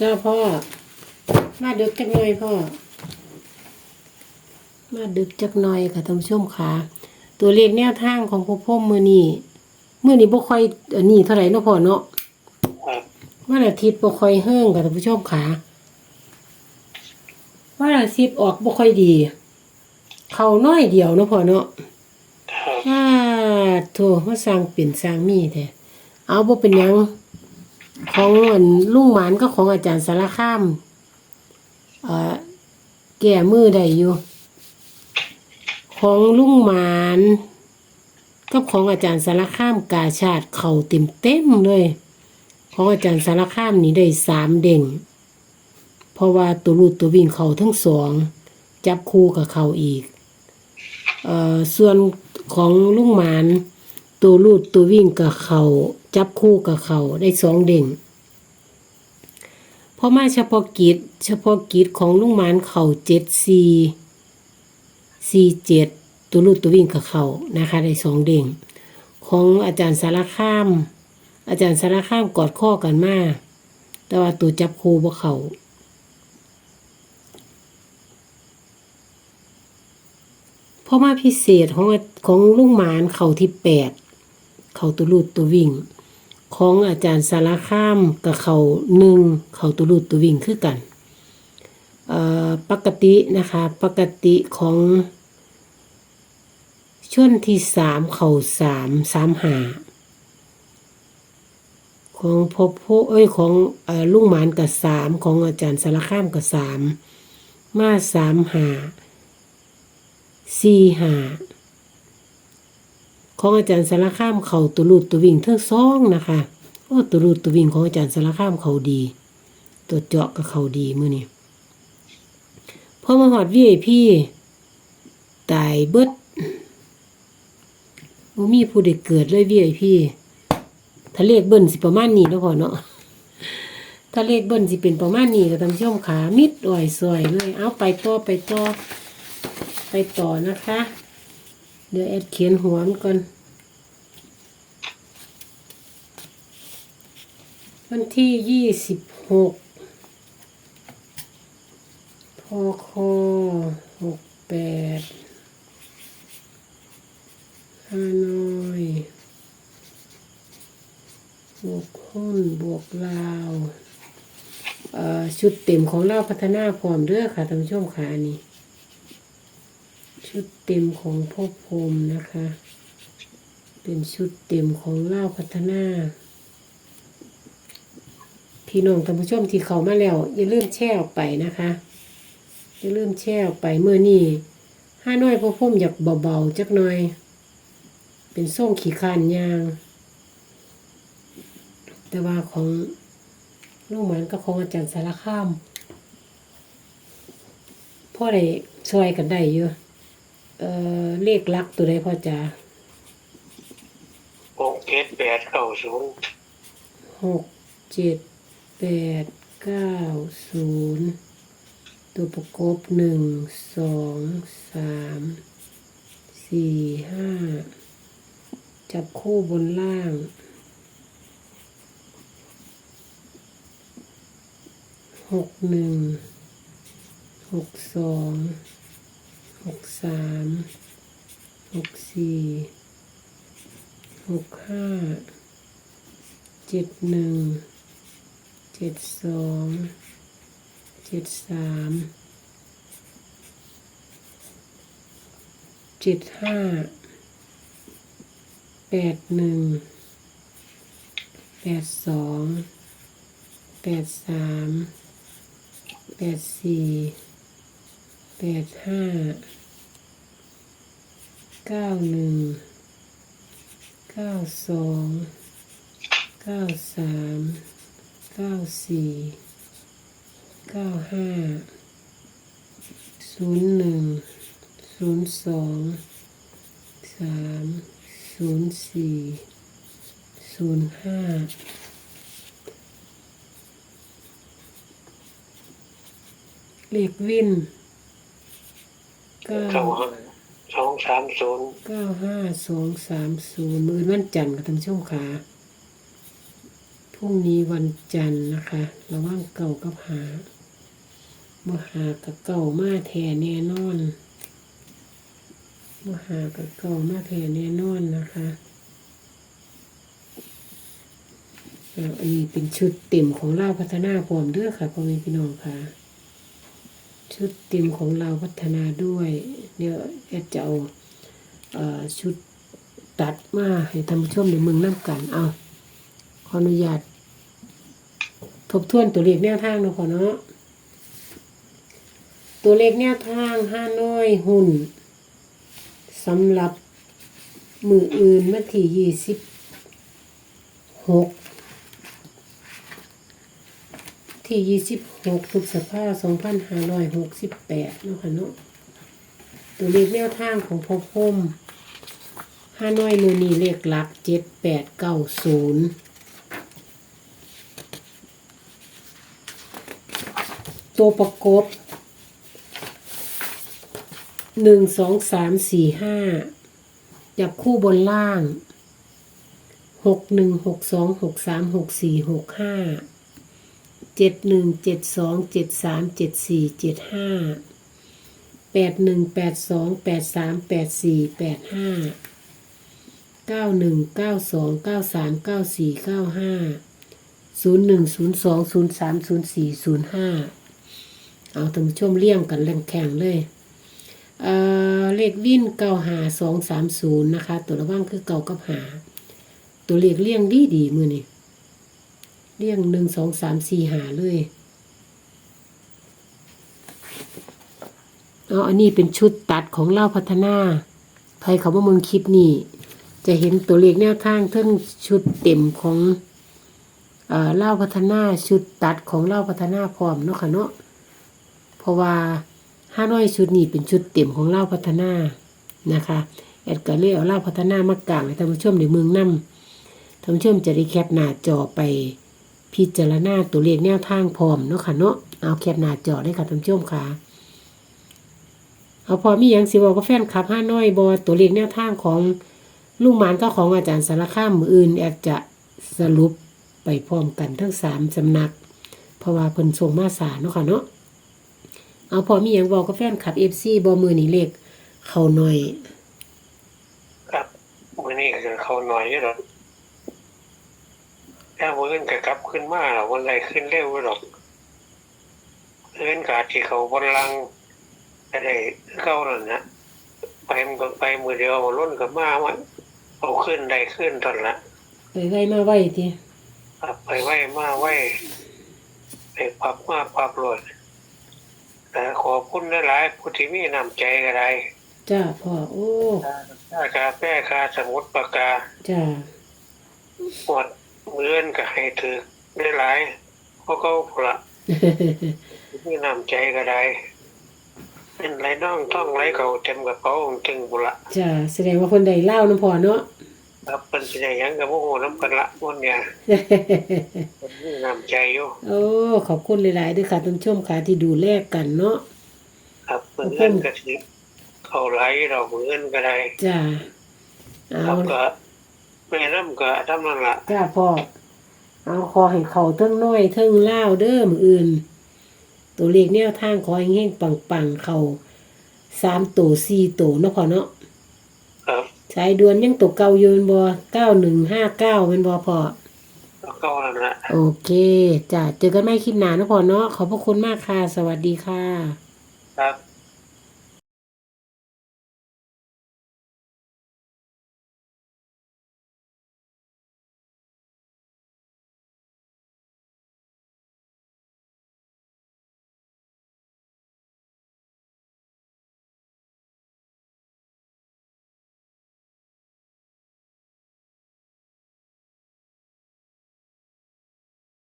จ้าพ่อ มาดึกจักหน่อยพ่อ มาดึกจักหน่อยค่ะท่านผู้ชมค่ะตัวเลขแนวทางของพ่อพ่อมือนี้มือนี้บ่ค่อยอันนี้เท่าไหร่เนาะพ่อเนาะครับวันอาทิตย์บ่ค่อยเฮิ่งค่ะท่านผู้ชมค่ะวันอาทิตย์ออกบ่ค่อยดี เขาน้อยเดียวเนาะพ่อเนาะครับอ่าโถมาสร้างเป็นสร้างมีแท้เอาบ่เป็นหยัง ของอันลุงหมานก็ของอาจารย์สารคามเอ่อแก่มือได้อยู่ ของลุงหมานกับของอาจารย์สารคามกาชาติเข่าเต็มเต็มเลย ของอาจารย์สารคามนี่ได้สามเด่ง เพราะว่าตัวรูดตัววิ่งเข่าทั้งสอง จับคู่กับเขาอีกเอ่อส่วนของลุงหมานตัวรูดตัววิ่งกับเขา จับคู่กับเขาได้สองเด่งพอมาเฉพาะกิจ เฉพาะกิจของลุงหมานเขาเจ็ดสี่สี่เจ็ดตัวรูดตัววิ่งกับเขานะคะได้สองเด่งของอาจารย์สารคาม อาจารย์สารคามกอดข้อกันมาแต่ว่าตัวจับคู่บ่เขาเพราะมาพิเศษของของลุงหมานเขาที่แปดเขาตัวรูดตัววิ่ง ของอาจารย์สารคามกับเขาหนึ่งเขาตัวรูดตัววิ่งคือกันปกตินะคะปกติของช่วงที่สามเขาสามสามหาของพบโพเอ้ยของอลุงหมานกับสามของอาจารย์สารคามกับสามมาสามหาสี่หา ของอาจารย์สารคามเขาตัวรูดตัววิ่งทั้งสองนะคะโอ้ตัวรูดตัววิ่งของอาจารย์สารคามเขาดี ตัวเจาะกับเขาดีมื่อนี้พอมาหอดวีไอพีตายเบิดบ่มีผู้ใดเกิดเลยวีไอพีถ้าเลขเบิ้ลสิประมาณนี้แล้วพอเนาะถ้าเลขเบิ้ลสิเป็นประมาณนี้ก็ทำช่วงขามิดอ่อยสวยเลย เอาไปต่อไปต่อไปต่อนะคะ เดี๋ยวแอดเขียนหัวมันก่อน วันที่ยี่สิบหกพอคอหกแปดฮานอยบวกหุ้นบวกลาวชุดเต็มของเราพัฒนาพร้อมเด้อค่ะท่านผู้ชมค่ะอันนี้ ชุดเต็มของพ่อพรมนะคะ เป็นชุดเต็มของเล่าพัฒนาพี่น้องท่านผู้ชมที่เขามาแล้ว อย่าลืมแช่ออกไปนะคะ อย่าลืมแช่ออกไปเมื่อนี้ห้าน้อยพ่อพรมอยากเบาๆจักหน่อย เป็นส่งขี้คานยาง แต่ว่าของลูกหมันก็ของอาจารย์สารคามพ่อได้ช่วยกันได้เยอะ เอ่อเลขลักตัวใดพ่อจ๋าหกเจ็ดแปดเก้าศูนย์หกเจ็ดแปดเก้าศูนย์ตัวประกบหนึ่งสองสามสี่ห้าจับคู่บนล่างหกหนึ่งหกสอง หกสามหกสี่หกห้าเจ็ดหนึ่งเจ็ดสองเจ็ดสามเจ็ดห้าแปดหนึ่งแปดสองแปดสามแปดสี่ แปดห้าเก้าหนึ่งเก้าสองเก้าสามเก้าสี่เก้าห้าศูนย์หนึ่งศูนย์สองสามศูนย์สี่ศูนย์ห้าเลขวิน เก้าเก้าห้าสองสามศูนย์เก้าห้าสองสามศูนย์มือวันจันทร์กับท่านผู้ชมขาพรุ่งนี้วันจันทร์นะคะ ระหว่างเก่ากับหาบ่หากับเก่ามาแทนแน่นอนบ่หากับเก่ามาแทนแน่นอนนะคะอ่าอันนี้เป็นชุดเต็มของเราวพัฒนาพร้อมเด้วยค่ะพ่อแม่พี่น้องค่ะ ชุดเต็มของเราพัฒนาด้วย เดี๋ยวแอดจะเอาเอ่อชุดตัดมาให้ท่านผู้ชมในเมืองน้ำกันเอาขออนุญาตทบทวนตัวเลขแนวทางนะพอเนาะตัวเลขแนวทางห้าน้อยหุ่นสำหรับมืออื่นวันที่ยี่สิบหก ที่ยี่สิบหกพฤษภาสองพันห้าร้อยหกสิบแปดเนาะค่ะเนาะตัวเลขแนวทางของพ่อพมห้าน้อยมือนีเลขหลักเจ็ดแปดเก้าศูนย์ตัวประกบหนึ่งสองสามสี่ห้าจับคู่บนล่างหกหนึ่งหกสองหกสามหกสี่หกห้า เจ็ดหนึ่งเจ็ดสองเจ็ดสามเจ็ดสี่เจ็ดห้าแปดหนึ่งแปดสองแปดสามแปดสี่แปดห้าเก้าหนึ่งเก้าสองเก้าสามเก้าสี่เก้าห้าศูนย์หนึ่งศูนย์สองศูนย์สามศูนย์สี่ศูนย์ห้าเอาท่านผู้ชมเลี่ยงกันแรงแข่งเลยเเลขวิ่นเก้าหาสองสามศูนย์นะคะ ตัวระว่างคือเก่ากับหา ตัวเลขเลี่ยงดีดีมือนี่ เลี่ยงหนึ่งสองสามสี่หาเลยเอาอันนี้เป็นชุดตัดของเล่าพัฒนาใครเขาว่ามึงคลิปนี้จะเห็นตัวเลขแนวทางเทั้งชุดเต็มของเอ่อเล่าพัฒนาชุดตัดของเล่าพัฒนาพร้อมเนาะค่ะเนาะเพราะว่าห้าน้อยชุดนี้เป็นชุดเต็มของเล่าพัฒนานะคะแอดก็เลยเอาเล่าพัฒนามากลางให้ท่านผู้ชมในเมืองนํท่านผู้ชมจะได้แคปหน้าจอไป พิจารณาตัวเลขแนวทางพร้อมเนาะค่ะเนาะเอาแคปหน้าจอได้ค่ะท่านผู้ชมค่ะ เอาพอมีหยังสิบอกก็แฟนคลับห้าน้อยบอตัวเลขแนวทางของลุงหมานก็ของอาจารย์สารคามมืออื่นแอดจะสรุปไปพร้อมกันทั้งสามสำนัก เพราะว่าเพิ่นส่งมาสารเนาะค่ะเนาะเอาพอมีอย่างบอกกับแฟนขับเอฟซีบอมือนี่เล็กเขาหน่อย ครับวันนี้ก็จะเขาน่อยนี่หรอก ถ้าวันอื่นก็กลับขึ้นมาหรอกวันไรขึ้นเร็วหรอกเอื่นกาที่เขาบนลังก็ได้เข้านั่นนะไปมันก็ไปมือเดียวล้นกับมามันเอาขึ้นได้ขึ้นตอนละไปไว้มาไว้ทีครับไปไหวมาไหวไปปรับมาปรับรวดแต่ขอบคุณหลายๆผู้ที่มีน้ำใจก็ได้จ้าพ่อโอ้ค่ากาแฟค่าสมุดปากกาจ้า ปวด เลื่อนก็ให้ถือได้หลายเพราะเขาพละมีน้ำใจก็ได้เป็นไรน้องท่องไรเขาเต็มกระเป๋าถึงบุละจ้าแสดงว่าคนใดเล่าน้ำพ่อเนาะครับเป็นสิได้หยังกับโมโหน้ำกันละวันเนี่ยเป็นมีน้ำใจอยู่โอ้ขอบคุณหลายๆด้วยค่ะท่านผู้ชมค่ะที่ดูแลกันเนาะครับเพื่อนก็สิเขาไหลเราเพื่อนก็ได้จ้าคเอารับก็ แม่น้ำก็ทำนั่นละจ้าพ่อ เอาขอให้เขาเทิงน้อยเทิงเล่าวเด้อมืออื่น ตัวเลขแนวทางขอให้เฮงปังๆเขาสามตัวสี่ตัวเนาะพ่อเนาะครับสายด่วนยังตกเก่าอยู่แม่นบ่เก้าหนึ่งห้าเก้าเป็นบ่พอแล้วก็นั่นละ โอเคจ้ะเจอกันไม่คลิปหนานะพอเนาะขอบพระคุณมากค่ะ สวัสดีค่ะ ครับ